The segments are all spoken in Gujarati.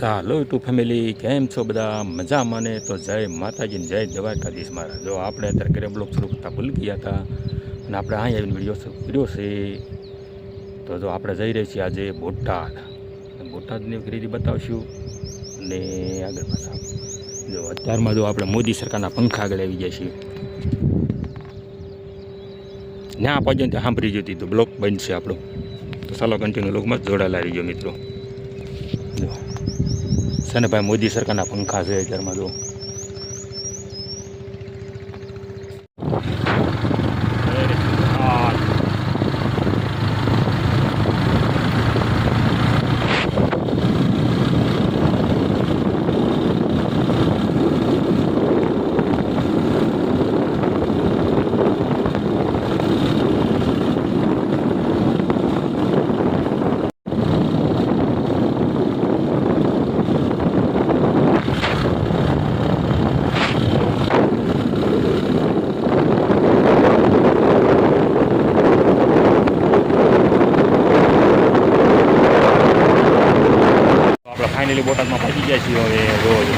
સાલો ટુ ફેમિલી કેમ છો બધા? મજા મને તો જય માતાજી જય દ્વારકાધીશ મારા જો આપણે અત્યારે ઘરે બ્લોગ શરૂ કરતા ભૂલી ગયા હતા અને આપણે અહીં આવીને વીડિયો કર્યો છે, તો જો આપણે જઈ રહી છીએ આજે બોટાદ. બોટાદની ખરીદી બતાવશું અને આગળ પાછા જો અત્યારમાં જો આપણે મોદી સરકારના પંખા આગળ આવી ગયા છીએ. ના પર્યંત સાંભળી જતી તો. બ્લોક બનશે આપણો. તો ચાલો કન્ટિન્યુ લોકમાં જોડાયેલા રહીજો મિત્રો. જો. છે ને ભાઈ મોદી સરકારના પંખા છે અત્યારમાં જો આપણે ફાઇનલી બોટાદમાં પહોંચી ગયા છીએ હવે જોવો જો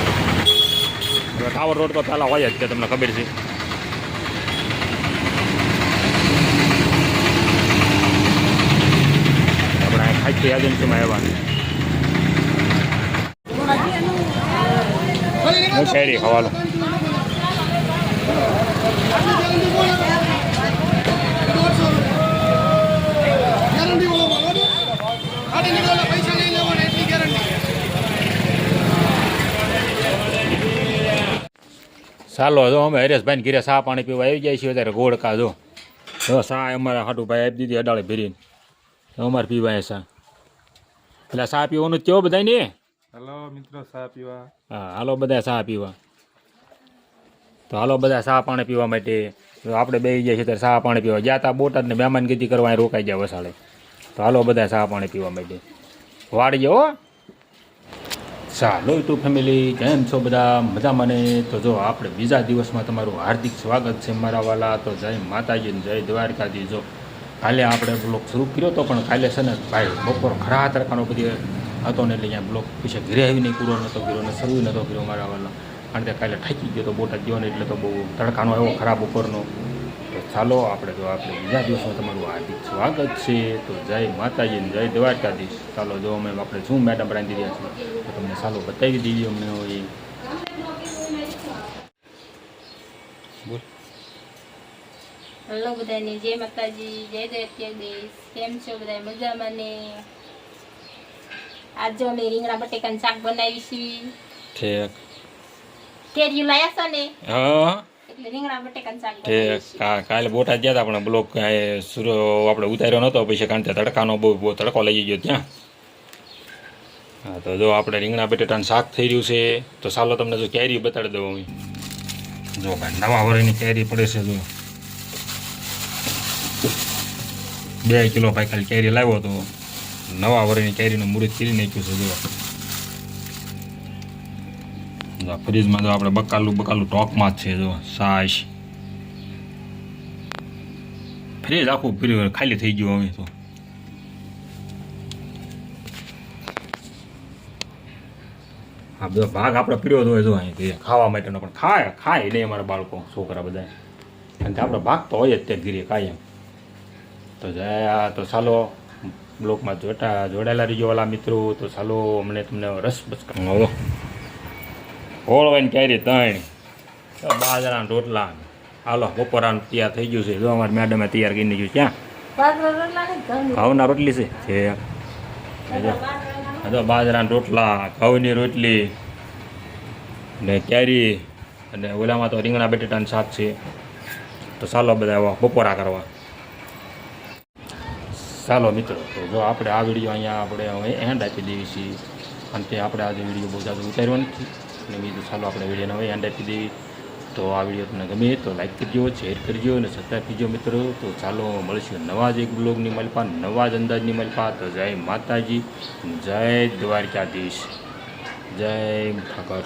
હવે ટાવર રોડ તો પહેલાં હોય જ કે તમને ખબર છે. આપણે અહીં ખાઈ એજન્સીમાં આવ્યા હું શહેરી હવાલો. ચાલો જો અમે હરેશભાઈને ઘીરે સા પાણી પીવા આવી જાય છીએ ત્યારે ગોળકા જો. જો ચા અમારા હાટું ભાઈ આપી દીધી અડાળે ભરીને. અમારે પીવાય સા. એટલે સા પીવાનું જ કેવો બધાય ને? હેલો મિત્રો સા પીવા. હા હાલો બધા સા પીવા. તો હાલો બધા સા પાણી પીવા માટે. આપણે બે જાય છીએ ત્યારે સા પાણી પીવા. ગયા હતા બોટાદ ને મહેમાન ગીતી કરવા રોકાઈ જાય વસાડે તો હાલો બધા સા પાણી પીવા માટે. વાળી હો. ચાલો યુટ્યુબ ફેમિલી કેમ છો બધા? મજામાં ને? તો જો આપણે બીજા દિવસમાં તમારું હાર્દિક સ્વાગત છે મારા વાલા. તો જય માતાજી જય દ્વારકાજી. જો કાલે આપણે બ્લોગ શરૂ કર્યો હતો પણ કાલે છે ને ભાઈ બપોર ખરા તડકાનો બધી હતો ને એટલે અહીંયા બ્લોક પછી ઘરે આવીને પૂરો નહોતો કર્યો ને શરૂ નહોતો કર્યો મારા વાલા. કારણ કે કાલે થાકી ગયો તો બોટા ગયો ને એટલે તો બહુ તડકાનો એવો ખરાબ બપોરનો ચાલો આપણે જો આપણે બીજા દિવસમાં તમારું હાર્દિક સ્વાગત છે. તો જય માતાજી ને જય દ્વારકાધીશ. ચાલો જો અમે આપણે શું મેડમ રાંધી રહ્યા છીએ તો તમને ચાલો બતાવી દઈએ અમને હોય બોલ. હેલો બધાને જય માતાજી જય દ્વારકાધીશ. કેમ છો બધા? મજામાં ને? આજે અમે રીંગણા બટેકાનું શાક બનાવી છીએ ઠીક. કેરીયું લાયા છો ને? હા. કાલે બોટાદ ગયા હતા આપણે બ્લોક સુરો આપણે ઉતાર્યો નહોતો પછી કારણ કે તડકાનો બહુ બહુ તડકો લઈ ગયો ત્યાં. હા તો જો આપણે રીંગણા બટેટાનું શાક થઈ રહ્યું છે તો ચાલો તમને જો કેરી બતાડી દઉં હું જો ભાઈ નવા વરની કેરી પડે છે જો. બે કિલો ભાઈ ખાલી કેરી લાવ્યો તો નવા વરની કેરીનું મુહૂર્ત કરી નાખ્યું છે જો. ફ્રીજમાં જો આપણે બકાલું બકાલું ટોકમાં જ છે, જો. સાસ ફ્રીજ આખું ફ્રી ખાલી થઈ ગયું હવે તો. આ બધો ભાગ આપણે પીડ્યો હોય, જો અહીં ખાવા માટેનો પણ ખાય ખાય નહીં અમારા બાળકો, છોકરા બધા કારણ કે આપણો ભાગ તો હોય જ તે ઘીરે કાયમ તો જયા તો ચાલો, બ્લોકમાં જોતા જોડાયેલા રહીજો વાલા મિત્રો. તો ચાલો, અમને તમને રસ બસ હવે ઓળવાઈને કેરી ત્રણ બાજરાના રોટલા હાલો બપોરાનું તૈયાર થઈ ગયું છે. જો અમારી મેડમે તૈયાર કરી નાખ્યું ક્યાં? બાજરો રોટલા ને ઘઉંની. રોટલી છે? છે. તો બાજરાના રોટલા ઘઉંની રોટલી ને કેરી અને ઓલામાં તો રીંગણા બટેટાનું શાક છે. તો ચાલો બધા એવા બપોરા કરવા. ચાલો મિત્રો તો જો આપણે આ વીડિયો અહીંયા આપણે હવે એન્ડ આપી દઈએ છીએ. અને તે આપણે આજે વીડિયો બહુ જાજુ ઉતાર્યો નથી. અને બીજું ચાલો આપણે વિડીયોને હવે એન્ડ આપી દઈએ. તો આ વીડિયો તમને ગમે તો લાઈક કરજો શેર કરજો અને સબસ્ક્રાઈબ કરજો મિત્રો. તો ચાલો મળીશું નવા જ એક બ્લોગની મલપા નવા જ અંદાજની મલપા તો જય માતાજી, જય દ્વારકાધીશ, જય ઠાકર.